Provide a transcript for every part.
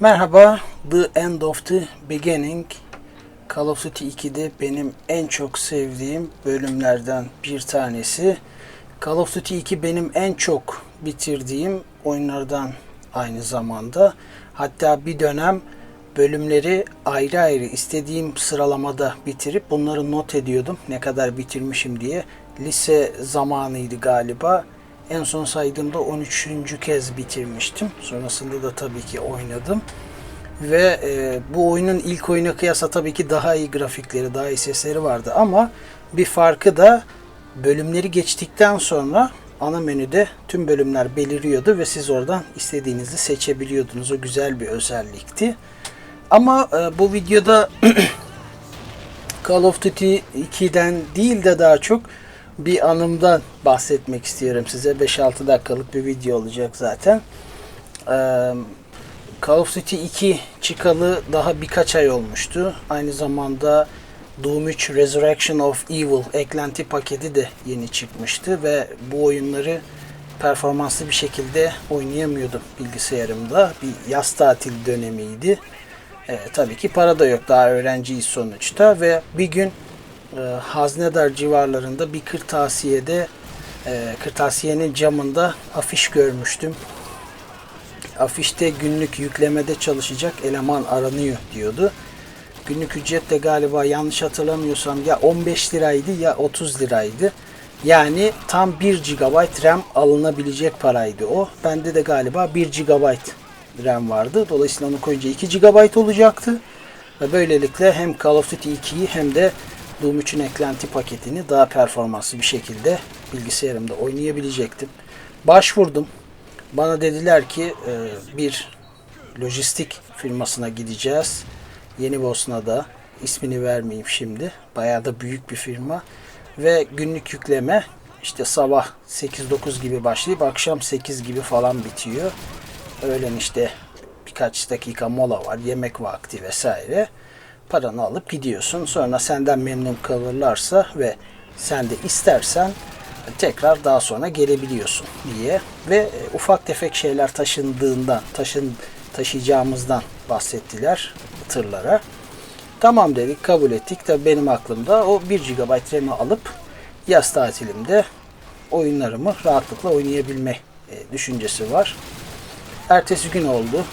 Merhaba, The End of the Beginning. Call of Duty 2'de benim en çok sevdiğim bölümlerden bir tanesi. Call of Duty 2 benim en çok bitirdiğim oyunlardan aynı zamanda. Hatta bir dönem bölümleri ayrı ayrı istediğim sıralamada bitirip bunları not ediyordum. Ne kadar bitirmişim diye. Lise zamanıydı galiba. En son saydığımda 13. kez bitirmiştim. Sonrasında da tabii ki oynadım. Ve e, bu oyunun ilk oyuna kıyasla tabii ki daha iyi grafikleri, daha iyi sesleri vardı ama bir farkı da bölümleri geçtikten sonra ana menüde tüm bölümler beliriyordu ve siz oradan istediğinizi seçebiliyordunuz. O güzel bir özellikti. Ama e, bu videoda Call of Duty 2'den değil de daha çok bir anımdan bahsetmek istiyorum size. 5-6 dakikalık bir video olacak zaten. Ee, Call of Duty 2 çıkalı daha birkaç ay olmuştu. Aynı zamanda Doom 3 Resurrection of Evil eklenti paketi de yeni çıkmıştı ve bu oyunları performanslı bir şekilde oynayamıyordum bilgisayarımda. Bir yaz tatil dönemiydi. Ee, tabii ki para da yok. Daha öğrenciyiz sonuçta ve bir gün e, Haznedar civarlarında bir kırtasiyede e, kırtasiyenin camında afiş görmüştüm. Afişte günlük yüklemede çalışacak eleman aranıyor diyordu. Günlük ücret de galiba yanlış hatırlamıyorsam ya 15 liraydı ya 30 liraydı. Yani tam 1 GB RAM alınabilecek paraydı o. Bende de galiba 1 GB RAM vardı. Dolayısıyla onu koyunca 2 GB olacaktı. Ve böylelikle hem Call of Duty 2'yi hem de Doom 3'ün eklenti paketini daha performanslı bir şekilde bilgisayarımda oynayabilecektim. Başvurdum. Bana dediler ki e, bir lojistik firmasına gideceğiz. Yeni Bosna'da. ismini vermeyeyim şimdi. Bayağı da büyük bir firma. Ve günlük yükleme işte sabah 8-9 gibi başlayıp akşam 8 gibi falan bitiyor. Öğlen işte birkaç dakika mola var, yemek vakti vesaire. Paranı alıp gidiyorsun. Sonra senden memnun kalırlarsa ve sen de istersen tekrar daha sonra gelebiliyorsun diye ve e, ufak tefek şeyler taşındığından, taşın taşıyacağımızdan bahsettiler tırlara. Tamam dedik, kabul ettik. Tabii benim aklımda o 1 GB RAM'i alıp yaz tatilimde oyunlarımı rahatlıkla oynayabilme e, düşüncesi var. Ertesi gün oldu.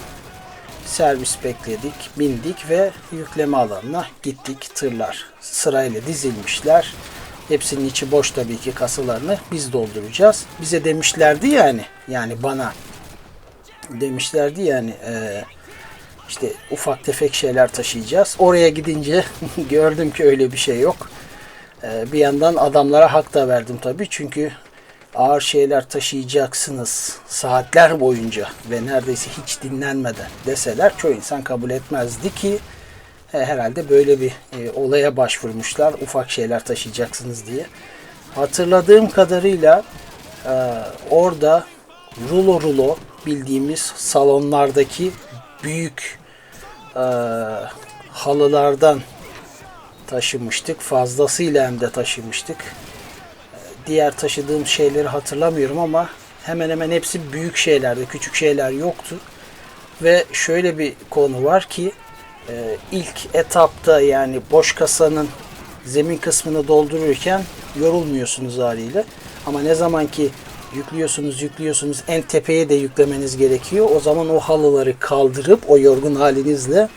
Servis bekledik, bindik ve yükleme alanına gittik. Tırlar sırayla dizilmişler. Hepsinin içi boş tabii ki kasalarını biz dolduracağız. Bize demişlerdi yani, yani bana demişlerdi yani e, işte ufak tefek şeyler taşıyacağız. Oraya gidince gördüm ki öyle bir şey yok. E, bir yandan adamlara hak da verdim tabii çünkü ağır şeyler taşıyacaksınız saatler boyunca ve neredeyse hiç dinlenmeden deseler çoğu insan kabul etmezdi ki herhalde böyle bir e, olaya başvurmuşlar ufak şeyler taşıyacaksınız diye. Hatırladığım kadarıyla e, orada rulo rulo bildiğimiz salonlardaki büyük e, halılardan taşımıştık. Fazlasıyla hem de taşımıştık. Diğer taşıdığım şeyleri hatırlamıyorum ama hemen hemen hepsi büyük şeylerdi. Küçük şeyler yoktu. Ve şöyle bir konu var ki e, ilk etapta yani boş kasanın zemin kısmını doldururken yorulmuyorsunuz haliyle. Ama ne zaman ki yüklüyorsunuz yüklüyorsunuz en tepeye de yüklemeniz gerekiyor. O zaman o halıları kaldırıp o yorgun halinizle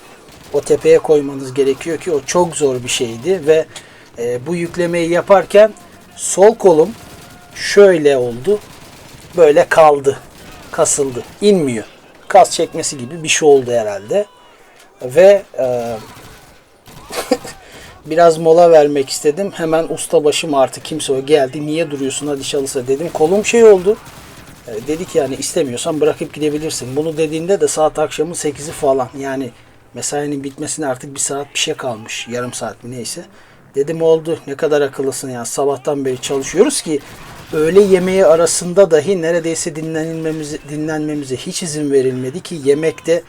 o tepeye koymanız gerekiyor ki o çok zor bir şeydi ve e, bu yüklemeyi yaparken sol kolum şöyle oldu. Böyle kaldı. Kasıldı. inmiyor. Kas çekmesi gibi bir şey oldu herhalde. Ve e, biraz mola vermek istedim. Hemen ustabaşım artık kimse o geldi. Niye duruyorsun hadi çalışsa dedim. Kolum şey oldu. E, dedi ki yani istemiyorsan bırakıp gidebilirsin. Bunu dediğinde de saat akşamın 8'i falan. Yani mesainin bitmesine artık bir saat bir şey kalmış. Yarım saat mi neyse. Dedim oldu ne kadar akıllısın ya. Sabahtan beri çalışıyoruz ki öğle yemeği arasında dahi neredeyse dinlenmemize, dinlenmemize hiç izin verilmedi ki yemekte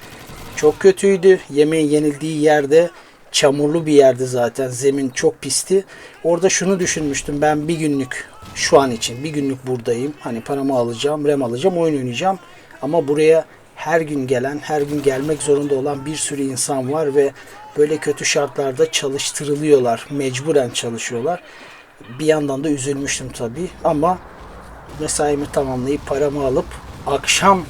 çok kötüydü. Yemeğin yenildiği yerde çamurlu bir yerdi zaten. Zemin çok pisti. Orada şunu düşünmüştüm. Ben bir günlük şu an için bir günlük buradayım. Hani paramı alacağım, rem alacağım, oyun oynayacağım. Ama buraya her gün gelen, her gün gelmek zorunda olan bir sürü insan var ve böyle kötü şartlarda çalıştırılıyorlar, mecburen çalışıyorlar. Bir yandan da üzülmüştüm tabii ama mesaimi tamamlayıp paramı alıp akşam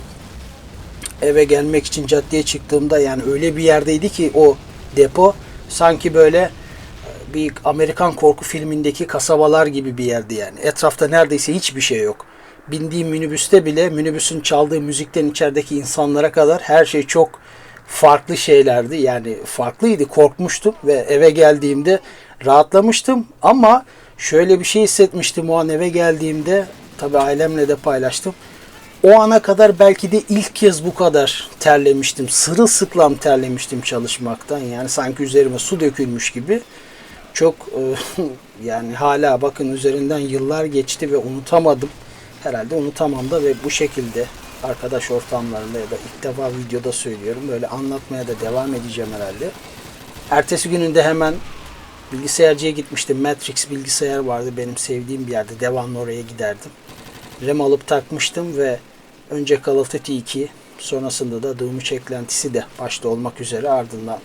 eve gelmek için caddeye çıktığımda yani öyle bir yerdeydi ki o depo sanki böyle e, bir Amerikan korku filmindeki kasabalar gibi bir yerdi yani. Etrafta neredeyse hiçbir şey yok. Bindiğim minibüste bile minibüsün çaldığı müzikten içerideki insanlara kadar her şey çok farklı şeylerdi. Yani farklıydı. Korkmuştum ve eve geldiğimde rahatlamıştım ama şöyle bir şey hissetmiştim o an eve geldiğimde. Tabii ailemle de paylaştım. O ana kadar belki de ilk kez bu kadar terlemiştim. Sırılsıklam terlemiştim çalışmaktan. Yani sanki üzerime su dökülmüş gibi. Çok e, yani hala bakın üzerinden yıllar geçti ve unutamadım. Herhalde unutamam da ve bu şekilde arkadaş ortamlarında ya da ilk defa videoda söylüyorum. Böyle anlatmaya da devam edeceğim herhalde. Ertesi gününde hemen bilgisayarcıya gitmiştim. Matrix bilgisayar vardı benim sevdiğim bir yerde. Devamlı oraya giderdim. RAM alıp takmıştım ve önce Call of Duty 2 sonrasında da Doom 3 eklentisi de başta olmak üzere ardından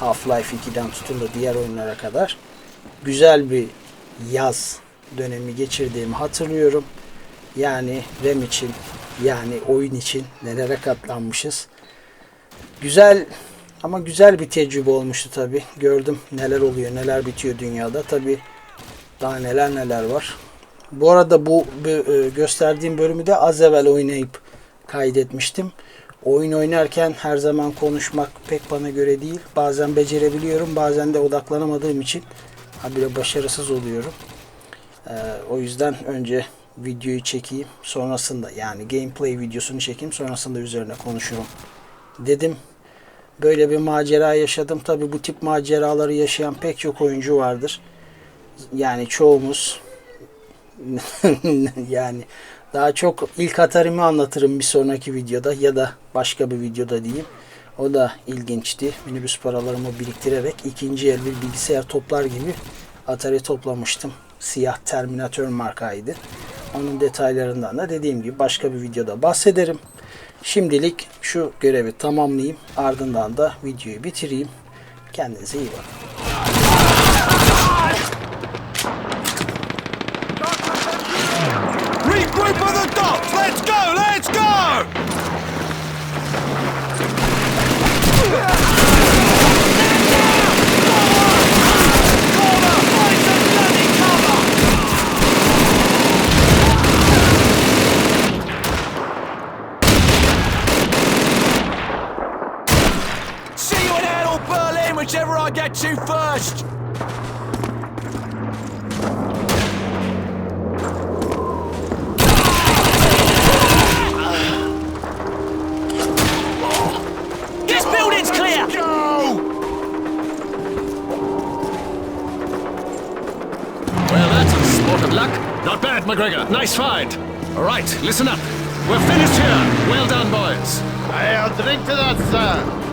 Half-Life 2'den tutun da diğer oyunlara kadar güzel bir yaz dönemi geçirdiğimi hatırlıyorum. Yani RAM için yani oyun için nelere katlanmışız. Güzel ama güzel bir tecrübe olmuştu tabi. Gördüm neler oluyor, neler bitiyor dünyada. Tabi daha neler neler var. Bu arada bu e, gösterdiğim bölümü de az evvel oynayıp kaydetmiştim. Oyun oynarken her zaman konuşmak pek bana göre değil. Bazen becerebiliyorum, bazen de odaklanamadığım için habire başarısız oluyorum. Ee, o yüzden önce videoyu çekeyim, sonrasında yani gameplay videosunu çekeyim, sonrasında üzerine konuşurum dedim. Böyle bir macera yaşadım. Tabi bu tip maceraları yaşayan pek çok oyuncu vardır. Yani çoğumuz yani daha çok ilk Atari'mi anlatırım bir sonraki videoda ya da başka bir videoda diyeyim. O da ilginçti. Minibüs paralarımı biriktirerek ikinci el bir bilgisayar toplar gibi Atari toplamıştım. Siyah Terminator markaydı. Onun detaylarından da dediğim gibi başka bir videoda bahsederim. Şimdilik şu görevi tamamlayayım. Ardından da videoyu bitireyim. Kendinize iyi bakın. McGregor. Nice find. All right, listen up. We're finished here. Well done, boys. I'll drink to that, sir.